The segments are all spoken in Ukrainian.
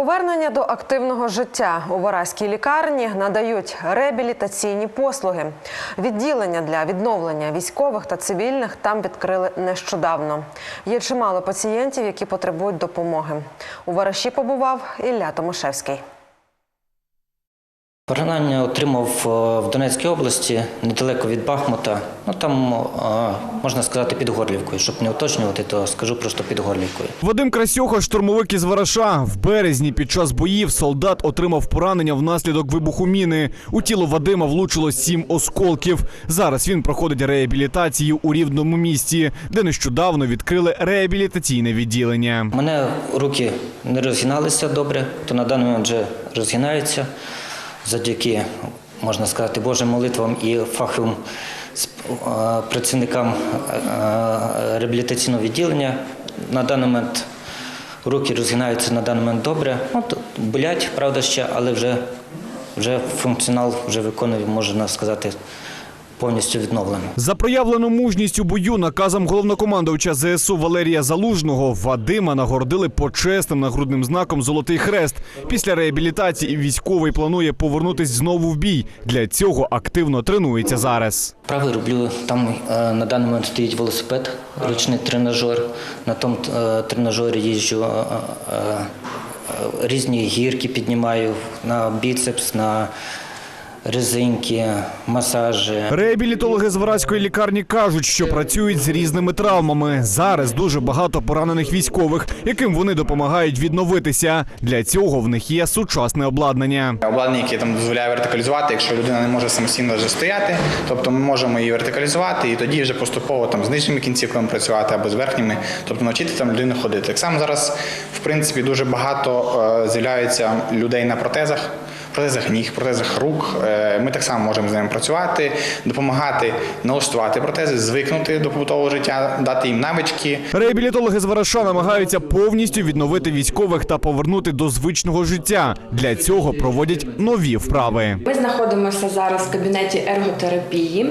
повернення до активного життя у Вараській лікарні надають реабілітаційні послуги. Відділення для відновлення військових та цивільних там відкрили нещодавно. Є чимало пацієнтів, які потребують допомоги. У Вараші побував Ілля Томашевський. Поранення отримав е, в Донецькій області, недалеко від Бахмута. Ну там е, можна сказати під Горлівкою. Щоб не уточнювати, то скажу просто під Горлівкою. Вадим Красьоха, штурмовик із Вараша. В березні під час боїв солдат отримав поранення внаслідок вибуху міни. У тіло Вадима влучило сім осколків. Зараз він проходить реабілітацію у рівному місті, де нещодавно відкрили реабілітаційне відділення. У мене руки не розгиналися добре, то на даний момент вже розгинаються завдяки, можна сказати, Божим молитвам і фаховим е, працівникам е, реабілітаційного відділення. На даний момент руки розгинаються на даний момент добре. От болять, правда, ще, але вже, вже функціонал вже виконує, можна сказати, повністю відновлено. За проявлену мужність у бою наказом головнокомандувача ЗСУ Валерія Залужного Вадима нагородили почесним нагрудним знаком Золотий хрест. Після реабілітації військовий планує повернутись знову в бій. Для цього активно тренується зараз. Правий роблю, там е, на даний момент стоїть велосипед, ручний тренажер. На тому е, тренажері їжджу, е, різні гірки піднімаю на біцепс, на резинки, масажі. Реабілітологи з Вараської лікарні кажуть, що працюють з різними травмами. Зараз дуже багато поранених військових, яким вони допомагають відновитися. Для цього в них є сучасне обладнання. Обладнання, яке там дозволяє вертикалізувати, якщо людина не може самостійно вже стояти, тобто ми можемо її вертикалізувати і тоді вже поступово там з нижніми кінцівками працювати або з верхніми, тобто навчити там людину ходити. Так само зараз, в принципі, дуже багато е, з'являється людей на протезах. Протезах ніг, протезах рук. Е, Ми так само можемо з ними працювати, допомагати налаштувати протези, звикнути до побутового життя, дати їм навички, Реабілітологи з Вараша намагаються повністю відновити військових та повернути до звичного життя. Для цього проводять нові вправи. Ми знаходимося зараз в кабінеті ерготерапії.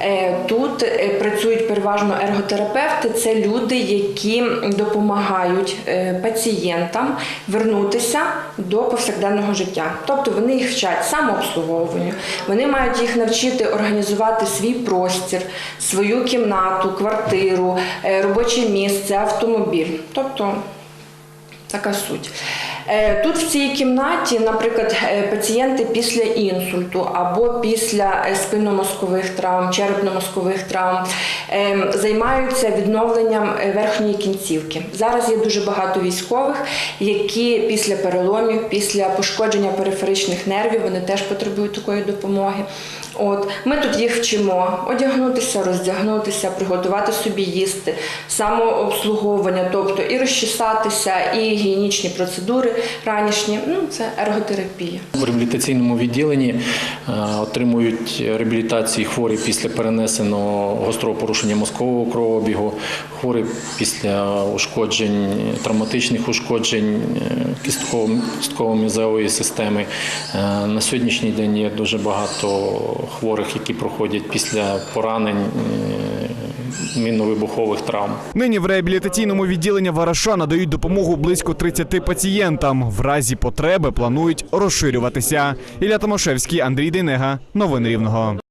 Е, Тут е, працюють переважно ерготерапевти. Це люди, які допомагають пацієнтам вернутися до повсякденного життя. Тобто вони їх вчать самообслуговуванню. Вони мають їх навчити організувати свій простір, свою кімнату, квартиру, е, робоче місце, автомобіль. Тобто Така суть. Е, Тут в цій кімнаті, наприклад, е, пацієнти після інсульту або після е, спинномозкових травм, черепно-мозкових травм займаються відновленням верхньої кінцівки. Зараз є дуже багато військових, які після переломів, після пошкодження периферичних нервів, вони теж потребують такої допомоги. От ми тут їх вчимо одягнутися, роздягнутися, приготувати собі їсти, самообслуговування, тобто і розчесатися, і гігієнічні процедури ранішні. Ну це ерготерапія. В реабілітаційному відділенні е, отримують реабілітації хворі після перенесеного гострого порушення мозкового кровообігу, хворі після ушкоджень, травматичних ушкоджень е, кістково- кістково-мізевої системи. Е, На сьогоднішній день є дуже багато хворих, які проходять після поранень мінно-вибухових травм. Нині в реабілітаційному відділенні Вараша надають допомогу близько 30 пацієнтам. В разі потреби планують розширюватися. Ілля Томашевський, Андрій Дейнега. Новини Рівного.